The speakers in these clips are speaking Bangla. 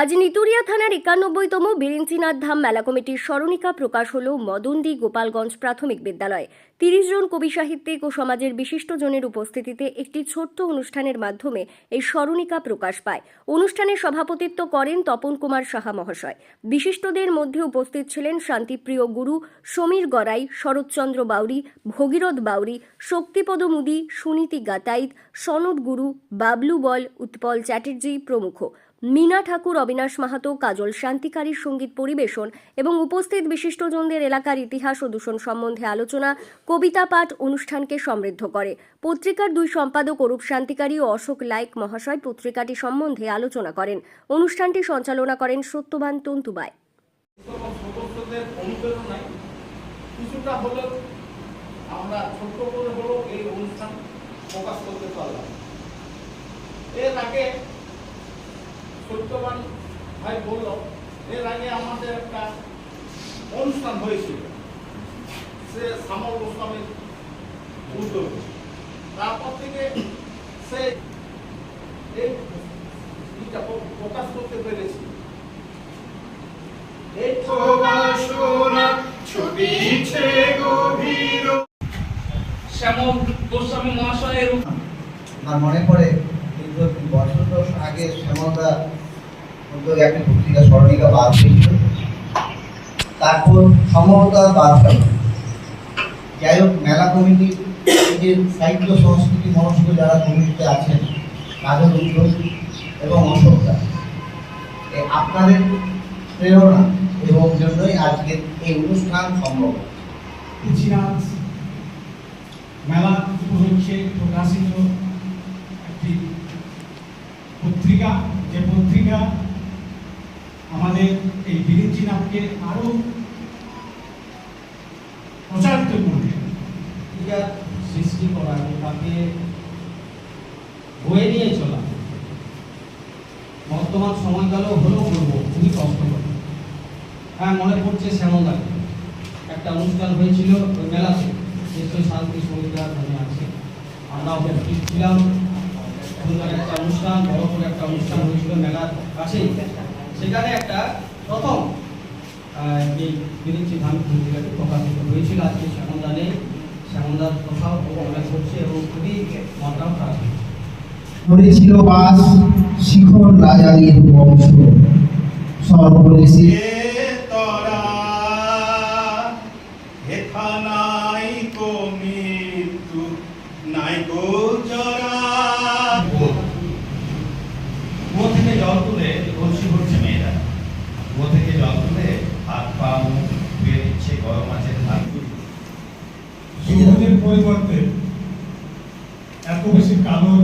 আজ নিতুরিয়া থানার একানব্বইতম বিরিঞ্চিনাথ ধাম মেলা কমিটির স্মরণিকা প্রকাশ হল মদনদি গোপালগঞ্জ প্রাথমিক বিদ্যালয়। তিরিশ জন কবি সাহিত্যিক ও সমাজের বিশিষ্টজনের উপস্থিতিতে একটি ছোট্ট অনুষ্ঠানের মাধ্যমে এই স্মরণিকা প্রকাশ পায়। অনুষ্ঠানে সভাপতিত্ব করেন তপন কুমার সাহা মহাশয়। বিশিষ্টদের মধ্যে উপস্থিত ছিলেন শান্তিপ্রিয় গুরু সমীর গড়াই, শরৎচন্দ্র বাউরি, ভগীরথ বাউরি, শক্তিপদ মুদি, সুনীতি গাতাইত, সনদ গুরু, বাবলু বল, উৎপল চ্যাটার্জি প্রমুখ। মীনা ঠাকুর, অবিনাশ মাহাতো, কাজল শান্তিকারীর সংগীত পরিবেশন এবং উপস্থিত বিশিষ্টজনদের এলাকার ইতিহাস ও দূষণ সম্বন্ধে আলোচনা, কবিতা পাঠ অনুষ্ঠানকে সমৃদ্ধ করে। পত্রিকার দুই সম্পাদক অরূপ শান্তিকারী ও অশোক লাইক মহাশয় পত্রিকাটি সম্বন্ধে আলোচনা করেন। অনুষ্ঠানটি সঞ্চালনা করেন সত্যবান তন্তুবাই আমরা ছোট্ট করে হলেও এই অনুষ্ঠান প্রকাশ করতে পারলাম। এর আগে সত্যবান ভাই বলল এর আগে আমাদের একটা অনুষ্ঠান হয়েছিল। সে শ্যামল গোস্বামীর উদ্যোগে তারপর থেকে সে এই প্রকাশ করতে পেরেছি। এই শ্যামল গোস্বামী মহাশয়ের আমার মনে পড়ে বছর দশ আগে শ্যামলদা উদ্যোগে একটি পত্রিকা স্মরণিকা বাদ হয়েছিল তারপর সম্ভবত আর বাদ গেল যাই হোক, মেলা কমিটি যে সাহিত্য, সংস্কৃতি, মনস্ক যারা কমিটিতে আছেন কাজল উদ্যোগ এবং অশোকদা আপনাদের প্রেরণা এবং জন্যই আজকের এই অনুষ্ঠান সম্ভব। মেলা উপলক্ষে প্রকাশিত একটি পত্রিকা আমাদের এই বিরিঞ্চি নামকে প্রচারিত করবে। সৃষ্টি করা, তাকে বয়ে নিয়ে চলা। বর্তমান সময়কালেও হলেও বলব, খুবই কষ্টকর। হ্যাঁ মনে পড়ছে শ্যামলদা। একটা অনুষ্ঠান হয়েছিল ওই মেলাতে। শান্তি সঙ্গীতা ধরে আছে। আমরা উপস্থিত ছিলাম। সুন্দর একটা অনুষ্ঠান বড় করে একটা অনুষ্ঠান হয়েছিল মেলার কাছেই। সেখানে একটা প্রথম এই বিরিঞ্চি ধান পত্রিকাটি প্রকাশিত হয়েছিল আজকে শ্যামলদা নেই। শ্যামলদার কথাও মনে করছে এবং খুবই মনটাও খারাপ করেছিল বাস শিখর রাজাদের বংশ সর্বদেশে নাই কো মৃত্যু। নাই গো জরা পরিবর্তে এত বেশি কালো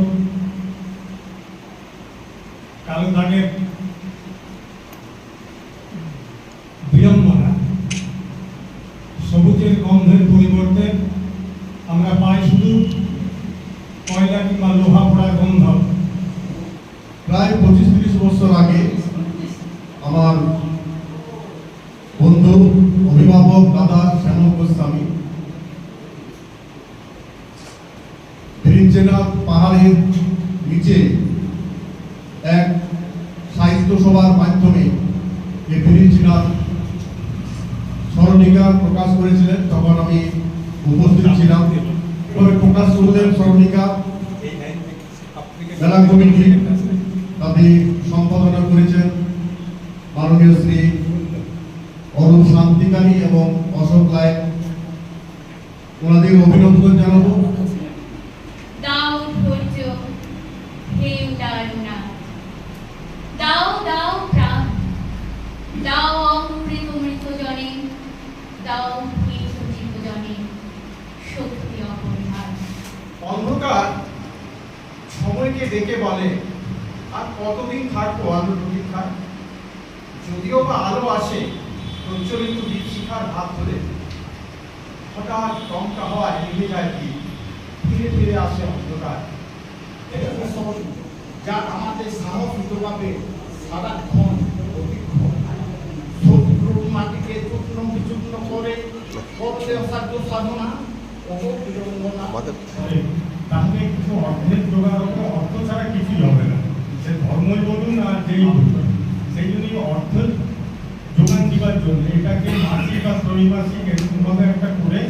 কালো দাগের বিড়ম্বনা, সবুজের গন্ধের পরিবর্তে আমরা পাই শুধু কয়লা কিংবা লোহা পোড়ার গন্ধ। প্রায় পঁচিশ তিরিশ বছর আগে আমার বন্ধু, অভিভাবক দাদা শ্যামল গোস্বামী ব্রিঞ্চেনাথ পাহাড়ের নিচে এক সাহিত্য সভার মাধ্যমে যে ব্রিঞ্চনাথ স্মরণিকা প্রকাশ করেছিলেন, তখন আমি উপস্থিত ছিলাম। তবে প্রকাশ করলেন স্মরণিকা। মেলা কমিটি তাদের সম্পাদনা করেছেন মাননীয় শ্রী অরূপ শান্তিকারী এবং অশোক লায় ওনাদের অভিনন্দন জানাব। অন্ধকার সময়কে ডেকে বলে আর কতদিন থাকব আলো প্রতীক্ষার যদিও বা আলো আসে প্রচলিত দীপশিখার হাত ধরে। হঠাৎ টমকা হওয়ায় নিভে যায় কি ফিরে ফিরে আসে অন্ধকার। এটা উৎসব যা আমাদের সাহস যোগাবে সারাক্ষণ শত্রুর মাটিকে চূর্ণ বিচূর্ণ করে করতে অসাধ্য সাধনা ও বিড়ম্বনা তাহলে কিছু অর্থের জোগাড় হবে, অর্থ ছাড়া কিছুই হবে না। সে ধর্মই বলুন আর যেই বলুন। সেই জন্য অর্থ যোগান দেওয়ার জন্য এটাকে মাসিক বা ত্রৈমাসিক এরকমভাবে একটা করে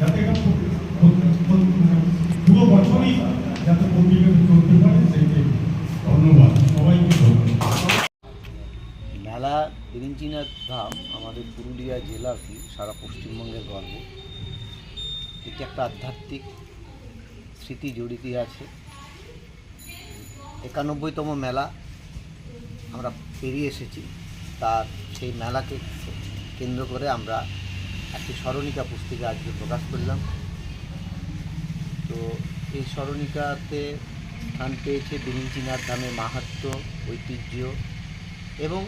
যাতে পুরো বছরই যাতে পত্রিকাতে চলতে পারে, সেইটাই। ধন্যবাদ। সবাইকে ধন্যবাদ। মেলা বিরিঞ্চিনাথ ধাম আমাদের পুরুলিয়া জেলা কি সারা পশ্চিমবঙ্গের গর্ব। এটি একটা আধ্যাত্মিক স্মৃতি জড়িত আছে। একানব্বইতম মেলা আমরা পেরিয়ে এসেছি। তার সেই মেলাকে কেন্দ্র করে আমরা একটি স্মরণিকা পুস্তিকা আজকে প্রকাশ করলাম। তো এই স্মরণিকাতে স্থান পেয়েছে বিরিঞ্চিনাথ ধামের মাহাত্ম্য ঐতিহ্য এবং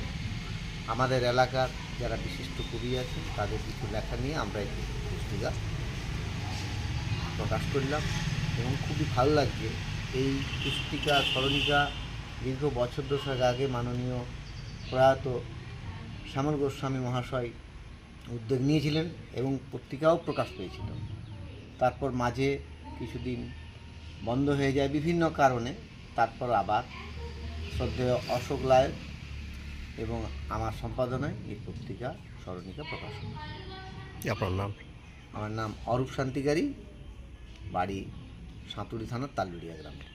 আমাদের এলাকার যারা বিশিষ্ট কবি আছেন, তাদের কিছু লেখা নিয়ে আমরা একটি পুস্তিকা প্রকাশ করলাম। এবং খুবই ভালো লাগছে। এই পুস্তিকা স্মরণিকা দীর্ঘ বছর দশক আগে মাননীয় প্রয়াত শ্যামল গোস্বামী মহাশয় উদ্যোগ নিয়েছিলেন এবং পত্রিকাও প্রকাশ পেয়েছিল। তারপর মাঝে কিছুদিন বন্ধ হয়ে যায় বিভিন্ন কারণে তারপর আবার শ্রদ্ধেয় অশোক লায় এবং আমার সম্পাদনায় এই পত্রিকা স্মরণিকা প্রকাশ আপনার নাম? আমার নাম অরূপ শান্তিকারী বাড়ি সাঁতুরি থানার তালুরিয়া গ্রামে।